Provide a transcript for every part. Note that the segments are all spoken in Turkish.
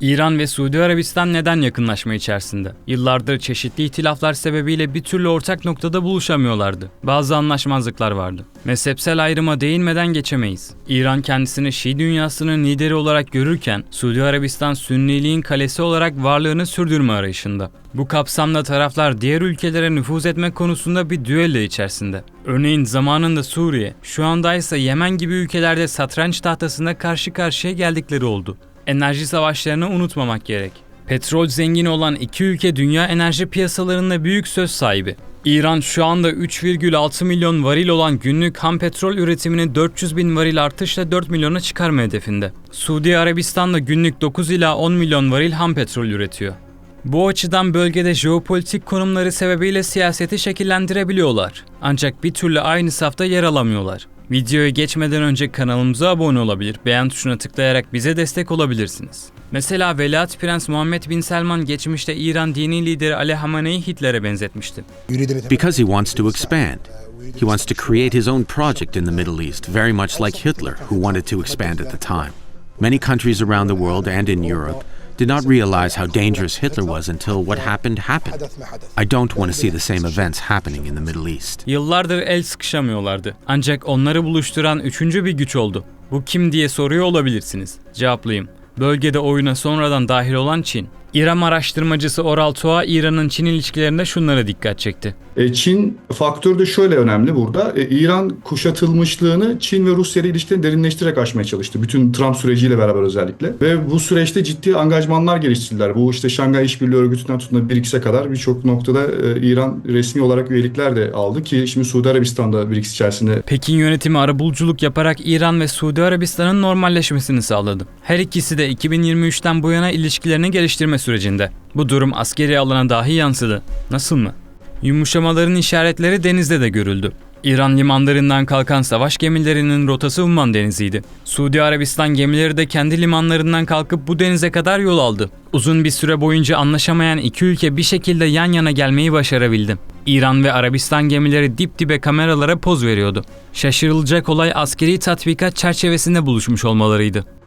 İran ve Suudi Arabistan neden yakınlaşma içerisinde? Yıllardır çeşitli ihtilaflar sebebiyle bir türlü ortak noktada buluşamıyorlardı. Bazı anlaşmazlıklar vardı. Mezhepsel ayrıma değinmeden geçemeyiz. İran kendisini Şii dünyasının lideri olarak görürken Suudi Arabistan Sünniliğin kalesi olarak varlığını sürdürme arayışında. Bu kapsamda taraflar diğer ülkelere nüfuz etmek konusunda bir düello içerisinde. Örneğin zamanında Suriye, şu anda ise Yemen gibi ülkelerde satranç tahtasında karşı karşıya geldikleri oldu enerji savaşlarını unutmamak gerek. Petrol zengini olan iki ülke dünya enerji piyasalarında büyük söz sahibi. İran şu anda 3,6 milyon varil olan günlük ham petrol üretimini 400 bin varil artışla 4 milyona çıkarma hedefinde. Suudi Arabistan da günlük 9 ila 10 milyon varil ham petrol üretiyor. Bu açıdan bölgede jeopolitik konumları sebebiyle siyaseti şekillendirebiliyorlar. Ancak bir türlü aynı safta yer alamıyorlar. Videoya geçmeden önce kanalımıza abone olabilir, beğen tuşuna tıklayarak bize destek olabilirsiniz. Mesela Veliaht Prens Muhammed Bin Selman geçmişte İran dini lideri Ali Hamene'yi Hitler'e benzetmişti. Because he wants to expand. He wants to create his own project in the Middle East, very much like Hitler, who wanted to expand at the time. Many countries around the world and in Europe did not realize how dangerous Hitler was until what happened happened. I don't want to see the same events happening in the Middle East. Yıllardır el sıkışamıyorlardı. Ancak onları buluşturan üçüncü bir güç oldu. Bu kim diye soruyor olabilirsiniz. Cevaplayayım. Bölgede oyuna sonradan dahil olan Çin. İran araştırmacısı Oral Toa, İran'ın Çin ilişkilerinde şunlara dikkat çekti. E, Çin faktörü de şöyle önemli burada. E, İran kuşatılmışlığını Çin ve Rusya ile ilişkilerini derinleştirerek aşmaya çalıştı. Bütün Trump süreciyle beraber özellikle. Ve bu süreçte ciddi angajmanlar geliştirdiler. Bu işte Şangay İşbirliği Örgütü'nden tutun da BRICS'e kadar birçok noktada e, İran resmi olarak üyelikler de aldı ki şimdi Suudi Arabistan'da BRICS içerisinde Pekin yönetimi arabuluculuk yaparak İran ve Suudi Arabistan'ın normalleşmesini sağladı. Her ikisi de 2023'ten bu yana ilişkilerini sürecinde. Bu durum askeri alana dahi yansıdı. Nasıl mı? Yumuşamaların işaretleri denizde de görüldü. İran limanlarından kalkan savaş gemilerinin rotası Umman Denizi'ydi. Suudi Arabistan gemileri de kendi limanlarından kalkıp bu denize kadar yol aldı. Uzun bir süre boyunca anlaşamayan iki ülke bir şekilde yan yana gelmeyi başarabildi. İran ve Arabistan gemileri dip dibe kameralara poz veriyordu. Şaşırılacak olay askeri tatbikat çerçevesinde buluşmuş olmalarıydı.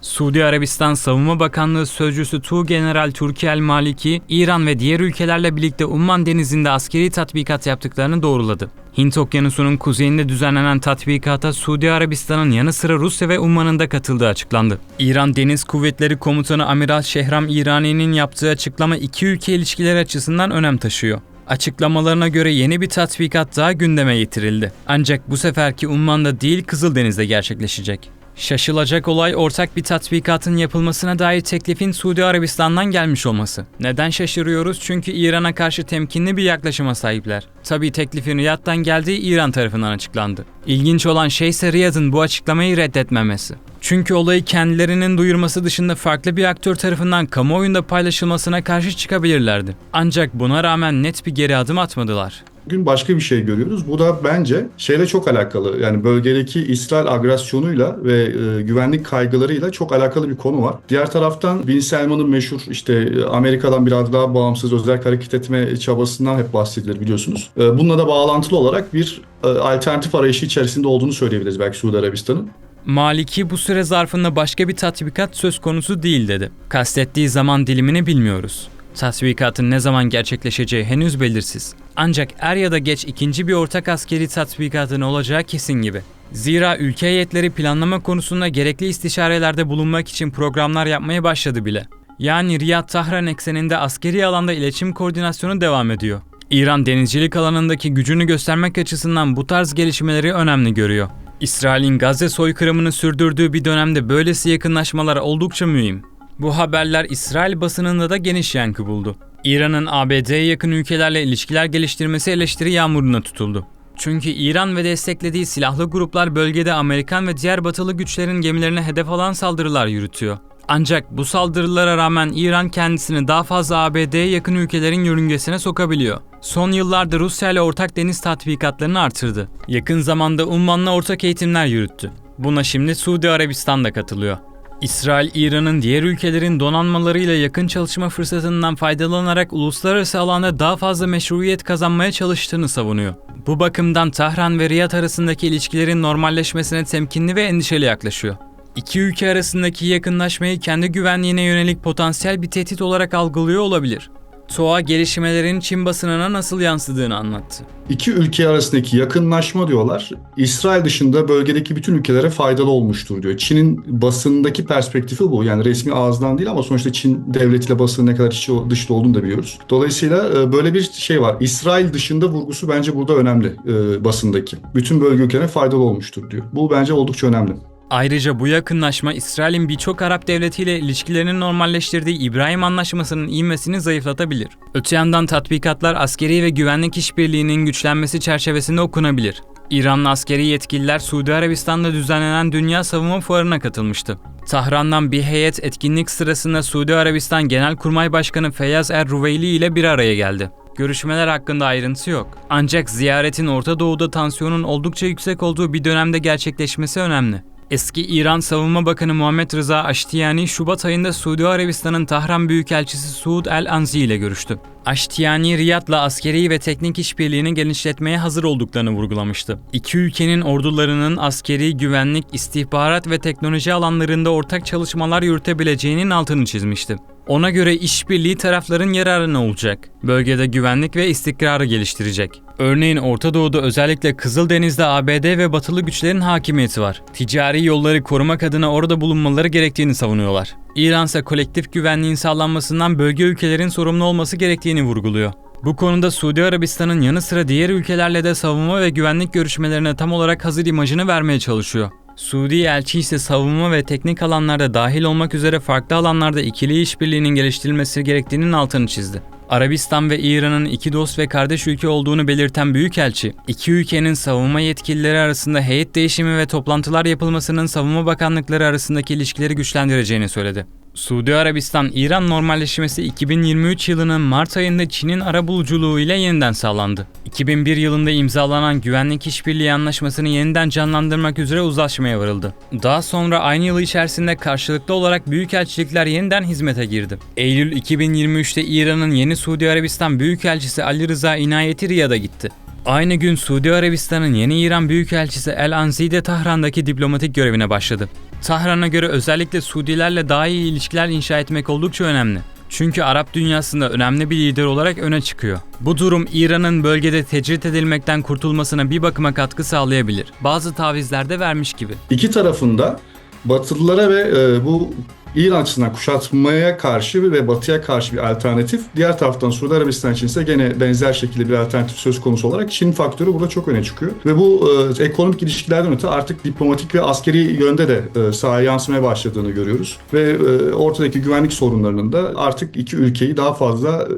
Suudi Arabistan Savunma Bakanlığı Sözcüsü Tuğgeneral Turki El Maliki, İran ve diğer ülkelerle birlikte Umman Denizi'nde askeri tatbikat yaptıklarını doğruladı. Hint Okyanusu'nun kuzeyinde düzenlenen tatbikata Suudi Arabistan'ın yanı sıra Rusya ve Umman'ın da katıldığı açıklandı. İran Deniz Kuvvetleri Komutanı Amiral Şehram İrani'nin yaptığı açıklama iki ülke ilişkileri açısından önem taşıyor. Açıklamalarına göre yeni bir tatbikat daha gündeme getirildi. Ancak bu seferki Umman'da değil Kızıldeniz'de gerçekleşecek. Şaşılacak olay ortak bir tatbikatın yapılmasına dair teklifin Suudi Arabistan'dan gelmiş olması. Neden şaşırıyoruz? Çünkü İran'a karşı temkinli bir yaklaşıma sahipler. Tabi teklifin Riyad'dan geldiği İran tarafından açıklandı. İlginç olan şey ise Riyad'ın bu açıklamayı reddetmemesi. Çünkü olayı kendilerinin duyurması dışında farklı bir aktör tarafından kamuoyunda paylaşılmasına karşı çıkabilirlerdi. Ancak buna rağmen net bir geri adım atmadılar. Bugün başka bir şey görüyoruz. Bu da bence şeyle çok alakalı. Yani bölgedeki İsrail agresyonuyla ve e, güvenlik kaygılarıyla çok alakalı bir konu var. Diğer taraftan Bin Selman'ın meşhur işte e, Amerika'dan biraz daha bağımsız özel hareket etme çabasından hep bahsedilir biliyorsunuz. E, bununla da bağlantılı olarak bir e, alternatif arayışı içerisinde olduğunu söyleyebiliriz belki Suudi Arabistan'ın. Maliki bu süre zarfında başka bir tatbikat söz konusu değil dedi. Kastettiği zaman dilimini bilmiyoruz. Tatbikatın ne zaman gerçekleşeceği henüz belirsiz. Ancak er ya da geç ikinci bir ortak askeri tatbikatın olacağı kesin gibi. Zira ülke heyetleri planlama konusunda gerekli istişarelerde bulunmak için programlar yapmaya başladı bile. Yani Riyad-Tahran ekseninde askeri alanda iletişim koordinasyonu devam ediyor. İran denizcilik alanındaki gücünü göstermek açısından bu tarz gelişmeleri önemli görüyor. İsrail'in Gazze soykırımını sürdürdüğü bir dönemde böylesi yakınlaşmalar oldukça mühim. Bu haberler İsrail basınında da geniş yankı buldu. İran'ın ABD'ye yakın ülkelerle ilişkiler geliştirmesi eleştiri yağmuruna tutuldu. Çünkü İran ve desteklediği silahlı gruplar bölgede Amerikan ve diğer batılı güçlerin gemilerine hedef alan saldırılar yürütüyor. Ancak bu saldırılara rağmen İran kendisini daha fazla ABD'ye yakın ülkelerin yörüngesine sokabiliyor. Son yıllarda Rusya ile ortak deniz tatbikatlarını artırdı. Yakın zamanda Umman'la ortak eğitimler yürüttü. Buna şimdi Suudi Arabistan da katılıyor. İsrail, İran'ın diğer ülkelerin donanmalarıyla yakın çalışma fırsatından faydalanarak uluslararası alanda daha fazla meşruiyet kazanmaya çalıştığını savunuyor. Bu bakımdan Tahran ve Riyad arasındaki ilişkilerin normalleşmesine temkinli ve endişeli yaklaşıyor. İki ülke arasındaki yakınlaşmayı kendi güvenliğine yönelik potansiyel bir tehdit olarak algılıyor olabilir. TOA gelişmelerin Çin basınına nasıl yansıdığını anlattı. İki ülke arasındaki yakınlaşma diyorlar. İsrail dışında bölgedeki bütün ülkelere faydalı olmuştur diyor. Çin'in basındaki perspektifi bu. Yani resmi ağızdan değil ama sonuçta Çin devletiyle basının ne kadar içi dışta olduğunu da biliyoruz. Dolayısıyla e, böyle bir şey var. İsrail dışında vurgusu bence burada önemli e, basındaki. Bütün bölge ülkelerine faydalı olmuştur diyor. Bu bence oldukça önemli. Ayrıca bu yakınlaşma İsrail'in birçok Arap devletiyle ilişkilerini normalleştirdiği İbrahim Anlaşması'nın ivmesini zayıflatabilir. Öte yandan tatbikatlar askeri ve güvenlik işbirliğinin güçlenmesi çerçevesinde okunabilir. İranlı askeri yetkililer Suudi Arabistan'da düzenlenen Dünya Savunma Fuarı'na katılmıştı. Tahran'dan bir heyet etkinlik sırasında Suudi Arabistan Genelkurmay Başkanı Feyyaz Er-Ruveyli ile bir araya geldi. Görüşmeler hakkında ayrıntı yok. Ancak ziyaretin Orta Doğu'da tansiyonun oldukça yüksek olduğu bir dönemde gerçekleşmesi önemli. Eski İran Savunma Bakanı Muhammed Rıza Aştiyani, Şubat ayında Suudi Arabistan'ın Tahran Büyükelçisi Suud El Anzi ile görüştü. Aştiyani, Riyad'la askeri ve teknik işbirliğini genişletmeye hazır olduklarını vurgulamıştı. İki ülkenin ordularının askeri, güvenlik, istihbarat ve teknoloji alanlarında ortak çalışmalar yürütebileceğinin altını çizmişti. Ona göre işbirliği tarafların yararına olacak. Bölgede güvenlik ve istikrarı geliştirecek. Örneğin Orta Doğu'da özellikle Kızıldeniz'de ABD ve batılı güçlerin hakimiyeti var. Ticari yolları korumak adına orada bulunmaları gerektiğini savunuyorlar. İran ise kolektif güvenliğin sağlanmasından bölge ülkelerin sorumlu olması gerektiğini vurguluyor. Bu konuda Suudi Arabistan'ın yanı sıra diğer ülkelerle de savunma ve güvenlik görüşmelerine tam olarak hazır imajını vermeye çalışıyor. Suudi elçi ise savunma ve teknik alanlarda dahil olmak üzere farklı alanlarda ikili işbirliğinin geliştirilmesi gerektiğinin altını çizdi. Arabistan ve İran'ın iki dost ve kardeş ülke olduğunu belirten Büyükelçi, iki ülkenin savunma yetkilileri arasında heyet değişimi ve toplantılar yapılmasının savunma bakanlıkları arasındaki ilişkileri güçlendireceğini söyledi. Suudi Arabistan-İran normalleşmesi 2023 yılının Mart ayında Çin'in arabuluculuğu ile yeniden sağlandı. 2001 yılında imzalanan Güvenlik İşbirliği Anlaşması'nı yeniden canlandırmak üzere uzlaşmaya varıldı. Daha sonra aynı yıl içerisinde karşılıklı olarak büyükelçilikler yeniden hizmete girdi. Eylül 2023'te İran'ın yeni Suudi Arabistan Büyükelçisi Ali Rıza İnayeti Riyad'a gitti. Aynı gün Suudi Arabistan'ın yeni İran Büyükelçisi El Anzi de Tahran'daki diplomatik görevine başladı. Tahran'a göre özellikle Suudilerle daha iyi ilişkiler inşa etmek oldukça önemli. Çünkü Arap dünyasında önemli bir lider olarak öne çıkıyor. Bu durum İran'ın bölgede tecrit edilmekten kurtulmasına bir bakıma katkı sağlayabilir. Bazı tavizler de vermiş gibi. İki tarafında Batılılara ve e, bu İran kuşatmaya karşı ve batıya karşı bir alternatif. Diğer taraftan Suudi Arabistan için ise gene benzer şekilde bir alternatif söz konusu olarak Çin faktörü burada çok öne çıkıyor. Ve bu e, ekonomik ilişkilerden öte artık diplomatik ve askeri yönde de e, sahaya yansımaya başladığını görüyoruz. Ve e, ortadaki güvenlik sorunlarının da artık iki ülkeyi daha fazla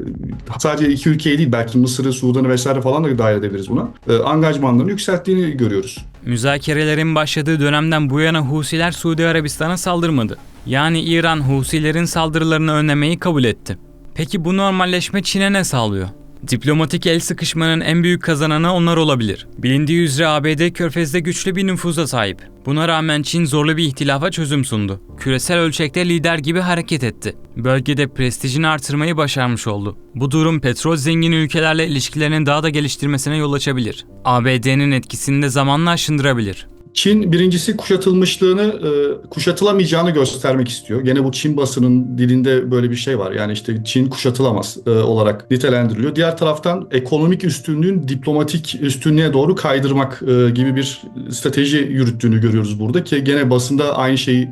e, sadece iki ülkeyi değil belki Mısır'ı, Sudan'ı vesaire falan da dahil edebiliriz buna. E, angajmanlarını yükselttiğini görüyoruz. Müzakerelerin başladığı dönemden bu yana Husiler Suudi Arabistan'a saldırmadı. Yani İran Husilerin saldırılarını önlemeyi kabul etti. Peki bu normalleşme Çin'e ne sağlıyor? Diplomatik el sıkışmanın en büyük kazananı onlar olabilir. Bilindiği üzere ABD körfezde güçlü bir nüfuza sahip. Buna rağmen Çin zorlu bir ihtilafa çözüm sundu. Küresel ölçekte lider gibi hareket etti. Bölgede prestijini artırmayı başarmış oldu. Bu durum petrol zengin ülkelerle ilişkilerini daha da geliştirmesine yol açabilir. ABD'nin etkisini de zamanla aşındırabilir. Çin birincisi kuşatılmışlığını, e, kuşatılamayacağını göstermek istiyor. Gene bu Çin basının dilinde böyle bir şey var. Yani işte Çin kuşatılamaz e, olarak nitelendiriliyor. Diğer taraftan ekonomik üstünlüğün diplomatik üstünlüğe doğru kaydırmak e, gibi bir strateji yürüttüğünü görüyoruz burada ki gene basında aynı şeyi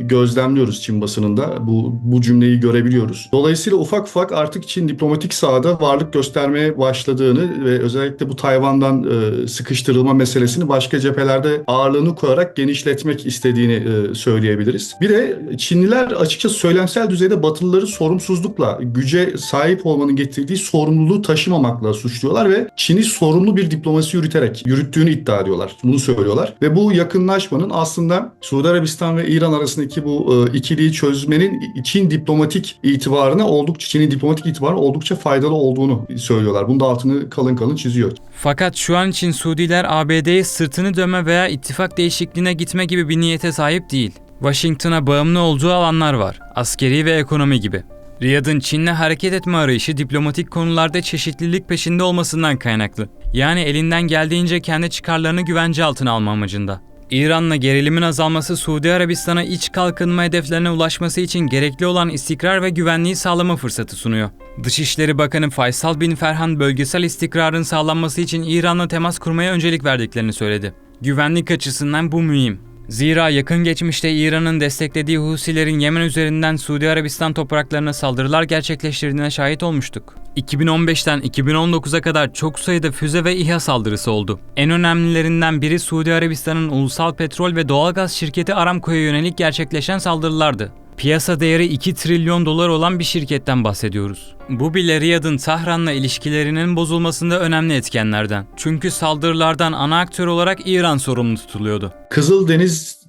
gözlemliyoruz Çin basınında. Bu bu cümleyi görebiliyoruz. Dolayısıyla ufak ufak artık Çin diplomatik sahada varlık göstermeye başladığını ve özellikle bu Tayvan'dan sıkıştırılma meselesini başka cephelerde ağırlığını koyarak genişletmek istediğini e, söyleyebiliriz. Bir de Çinliler açıkçası söylemsel düzeyde Batılıları sorumsuzlukla, güce sahip olmanın getirdiği sorumluluğu taşımamakla suçluyorlar ve Çin'i sorumlu bir diplomasi yürüterek yürüttüğünü iddia ediyorlar. Bunu söylüyorlar. Ve bu yakınlaşmanın aslında Suudi Arabistan ve İran arasındaki bu e, ikiliyi çözmenin Çin diplomatik itibarına oldukça Çin'in diplomatik itibarına oldukça faydalı olduğunu söylüyorlar. Bunun da altını kalın kalın çiziyor. Fakat şu an için Suudiler ABD'ye sırtını dönme veya ittifak değişikliğine gitme gibi bir niyete sahip değil. Washington'a bağımlı olduğu alanlar var. Askeri ve ekonomi gibi. Riyad'ın Çin'le hareket etme arayışı diplomatik konularda çeşitlilik peşinde olmasından kaynaklı. Yani elinden geldiğince kendi çıkarlarını güvence altına alma amacında. İran'la gerilimin azalması Suudi Arabistan'a iç kalkınma hedeflerine ulaşması için gerekli olan istikrar ve güvenliği sağlama fırsatı sunuyor. Dışişleri Bakanı Faysal bin Ferhan bölgesel istikrarın sağlanması için İran'la temas kurmaya öncelik verdiklerini söyledi. Güvenlik açısından bu mühim. Zira yakın geçmişte İran'ın desteklediği Husilerin Yemen üzerinden Suudi Arabistan topraklarına saldırılar gerçekleştirdiğine şahit olmuştuk. 2015'ten 2019'a kadar çok sayıda füze ve İHA saldırısı oldu. En önemlilerinden biri Suudi Arabistan'ın ulusal petrol ve doğalgaz şirketi Aramco'ya yönelik gerçekleşen saldırılardı. Piyasa değeri 2 trilyon dolar olan bir şirketten bahsediyoruz. Bu bile Riyad'ın Tahran'la ilişkilerinin bozulmasında önemli etkenlerden. Çünkü saldırılardan ana aktör olarak İran sorumlu tutuluyordu.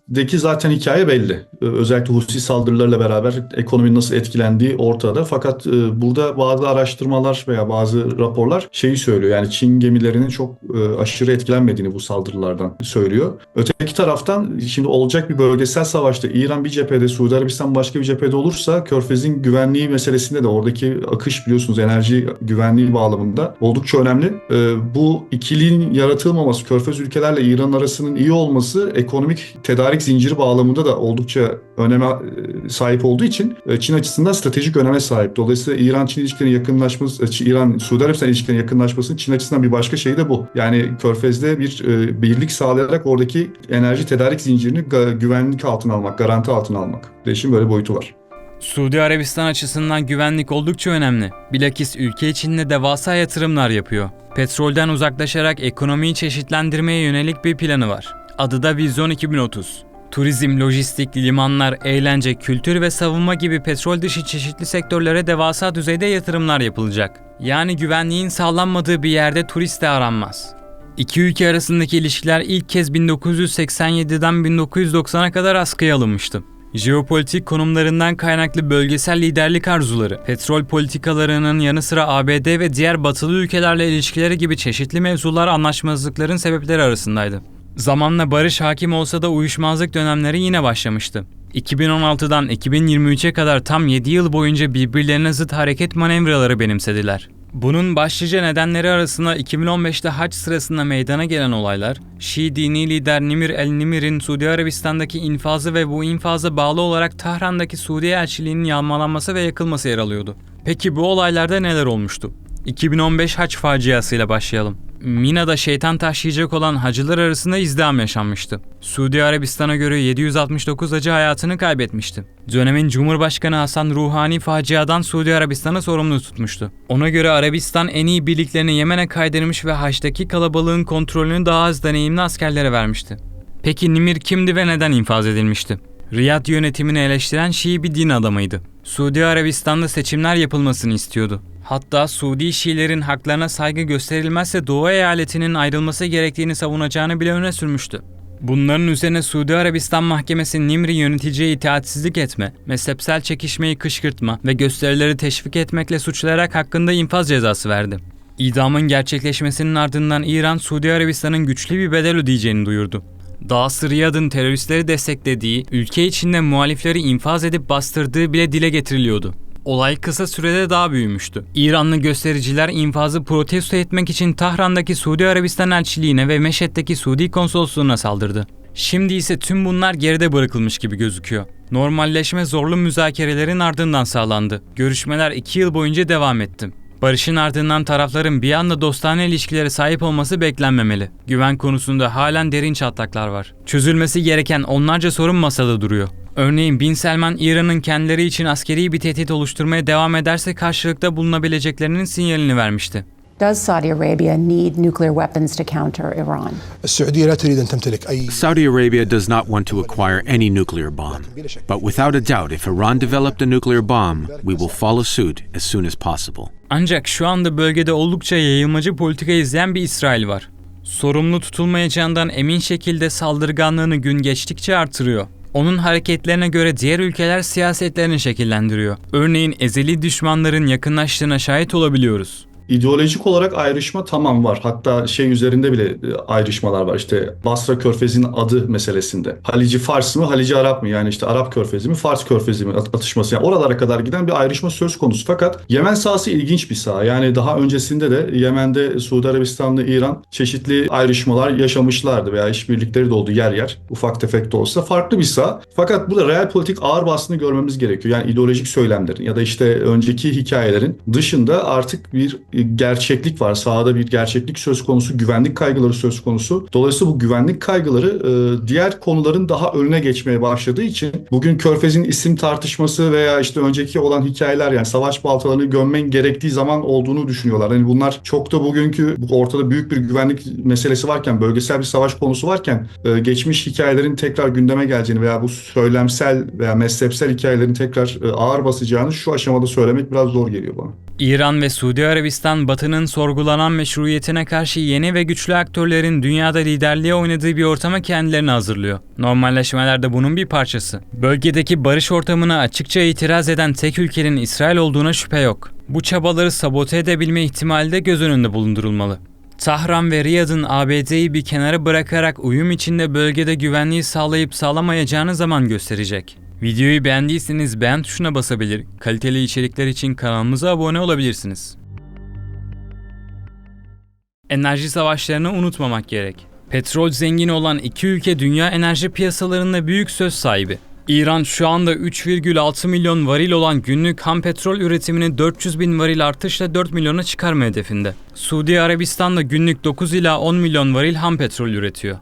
Kızıldeniz'deki zaten hikaye belli. Özellikle Husi saldırılarla beraber ekonominin nasıl etkilendiği ortada. Fakat e, burada bazı araştırmalar veya bazı raporlar şeyi söylüyor. Yani Çin gemilerinin çok e, aşırı etkilenmediğini bu saldırılardan söylüyor. Öteki taraftan şimdi olacak bir bölgesel savaşta İran bir cephede, Suudi Arabistan başka bir cephede olursa Körfez'in güvenliği meselesinde de oradaki akış biliyorsunuz enerji güvenliği bağlamında oldukça önemli. E, Bu ikiliğin yaratılmaması, Körfez ülkelerle İran arasının iyi olması ekonomik tedarik zinciri bağlamında da oldukça öneme e, sahip olduğu için e, Çin açısından stratejik öneme sahip. Dolayısıyla İran-Çin ilişkilerinin yakınlaşması, e, İran-Suudi Arabistan ilişkilerinin yakınlaşmasının Çin açısından bir başka şey de bu. Yani Körfez'de bir birlik sağlayarak oradaki enerji tedarik zincirini güvenlik altına almak, garanti altına almak. Değişim böyle boyutu var. Suudi Arabistan açısından güvenlik oldukça önemli. Bilakis ülke içinde devasa yatırımlar yapıyor. Petrolden uzaklaşarak ekonomiyi çeşitlendirmeye yönelik bir planı var. Adı da Vizyon 2030. Turizm, lojistik, limanlar, eğlence, kültür ve savunma gibi petrol dışı çeşitli sektörlere devasa düzeyde yatırımlar yapılacak. Yani güvenliğin sağlanmadığı bir yerde turist de aranmaz. İki ülke arasındaki ilişkiler ilk kez 1987'den 1990'a kadar askıya alınmıştı. Jeopolitik konumlarından kaynaklı bölgesel liderlik arzuları, petrol politikalarının yanı sıra ABD ve diğer batılı ülkelerle ilişkileri gibi çeşitli mevzular anlaşmazlıkların sebepleri arasındaydı. Zamanla barış hakim olsa da uyuşmazlık dönemleri yine başlamıştı. 2016'dan 2023'e kadar tam 7 yıl boyunca birbirlerine zıt hareket manevraları benimsediler. Bunun başlıca nedenleri arasında 2015'te hac sırasında meydana gelen olaylar, Şii dini lider Nimir el-Nimir'in Suudi Arabistan'daki infazı ve bu infaza bağlı olarak Tahran'daki Suudi elçiliğinin yağmalanması ve yakılması yer alıyordu. Peki bu olaylarda neler olmuştu? 2015 hac faciasıyla başlayalım. Mina'da şeytan taşıyacak olan hacılar arasında izdiham yaşanmıştı. Suudi Arabistan'a göre 769 hacı hayatını kaybetmişti. Dönemin Cumhurbaşkanı Hasan Ruhani faciadan Suudi Arabistan'ı sorumlu tutmuştu. Ona göre Arabistan en iyi birliklerini Yemen'e kaydırmış ve haçtaki kalabalığın kontrolünü daha az deneyimli askerlere vermişti. Peki Nimir kimdi ve neden infaz edilmişti? Riyad yönetimini eleştiren Şii bir din adamıydı. Suudi Arabistan'da seçimler yapılmasını istiyordu. Hatta Suudi Şiilerin haklarına saygı gösterilmezse Doğu eyaletinin ayrılması gerektiğini savunacağını bile öne sürmüştü. Bunların üzerine Suudi Arabistan Mahkemesi Nimri yöneticiye itaatsizlik etme, mezhepsel çekişmeyi kışkırtma ve gösterileri teşvik etmekle suçlayarak hakkında infaz cezası verdi. İdamın gerçekleşmesinin ardından İran, Suudi Arabistan'ın güçlü bir bedel ödeyeceğini duyurdu. Dağısı Riyad'ın teröristleri desteklediği, ülke içinde muhalifleri infaz edip bastırdığı bile dile getiriliyordu. Olay kısa sürede daha büyümüştü. İranlı göstericiler infazı protesto etmek için Tahran'daki Suudi Arabistan elçiliğine ve Meşhed'deki Suudi konsolosluğuna saldırdı. Şimdi ise tüm bunlar geride bırakılmış gibi gözüküyor. Normalleşme zorlu müzakerelerin ardından sağlandı. Görüşmeler iki yıl boyunca devam etti. Barışın ardından tarafların bir anda dostane ilişkilere sahip olması beklenmemeli. Güven konusunda halen derin çatlaklar var. Çözülmesi gereken onlarca sorun masada duruyor. Örneğin Bin Selman İran'ın kendileri için askeri bir tehdit oluşturmaya devam ederse karşılıkta bulunabileceklerinin sinyalini vermişti. Does Saudi Arabia need nuclear weapons to counter Iran? Saudi Arabia does not want to acquire any nuclear bomb. But without a doubt, if Iran developed a nuclear bomb, we will follow suit as soon as possible. Ancak şu anda bölgede oldukça yayılmacı politika izleyen bir İsrail var. Sorumlu tutulmayacağından emin şekilde saldırganlığını gün geçtikçe artırıyor. Onun hareketlerine göre diğer ülkeler siyasetlerini şekillendiriyor. Örneğin ezeli düşmanların yakınlaştığına şahit olabiliyoruz ideolojik olarak ayrışma tamam var. Hatta şey üzerinde bile e, ayrışmalar var. İşte Basra Körfezi'nin adı meselesinde. Halici Fars mı, Halici Arap mı? Yani işte Arap Körfezi mi, Fars Körfezi mi at- atışması. Yani oralara kadar giden bir ayrışma söz konusu. Fakat Yemen sahası ilginç bir saha. Yani daha öncesinde de Yemen'de Suudi Arabistan'la İran çeşitli ayrışmalar yaşamışlardı veya işbirlikleri de oldu yer yer. Ufak tefek de olsa farklı bir saha. Fakat burada real politik ağır basını görmemiz gerekiyor. Yani ideolojik söylemlerin ya da işte önceki hikayelerin dışında artık bir gerçeklik var. Sahada bir gerçeklik söz konusu, güvenlik kaygıları söz konusu. Dolayısıyla bu güvenlik kaygıları e, diğer konuların daha önüne geçmeye başladığı için bugün Körfez'in isim tartışması veya işte önceki olan hikayeler yani savaş baltalarını gömmen gerektiği zaman olduğunu düşünüyorlar. Hani bunlar çok da bugünkü bu ortada büyük bir güvenlik meselesi varken, bölgesel bir savaş konusu varken e, geçmiş hikayelerin tekrar gündeme geleceğini veya bu söylemsel veya mezhepsel hikayelerin tekrar e, ağır basacağını şu aşamada söylemek biraz zor geliyor bana. İran ve Suudi Arabistan Batı'nın sorgulanan meşruiyetine karşı yeni ve güçlü aktörlerin dünyada liderliğe oynadığı bir ortama kendilerini hazırlıyor. Normalleşmeler de bunun bir parçası. Bölgedeki barış ortamına açıkça itiraz eden tek ülkenin İsrail olduğuna şüphe yok. Bu çabaları sabote edebilme ihtimali de göz önünde bulundurulmalı. Tahran ve Riyad'ın ABD'yi bir kenara bırakarak uyum içinde bölgede güvenliği sağlayıp sağlamayacağını zaman gösterecek. Videoyu beğendiyseniz beğen tuşuna basabilir, kaliteli içerikler için kanalımıza abone olabilirsiniz. Enerji savaşlarını unutmamak gerek. Petrol zengini olan iki ülke dünya enerji piyasalarında büyük söz sahibi. İran şu anda 3,6 milyon varil olan günlük ham petrol üretimini 400 bin varil artışla 4 milyona çıkarma hedefinde. Suudi Arabistan da günlük 9 ila 10 milyon varil ham petrol üretiyor.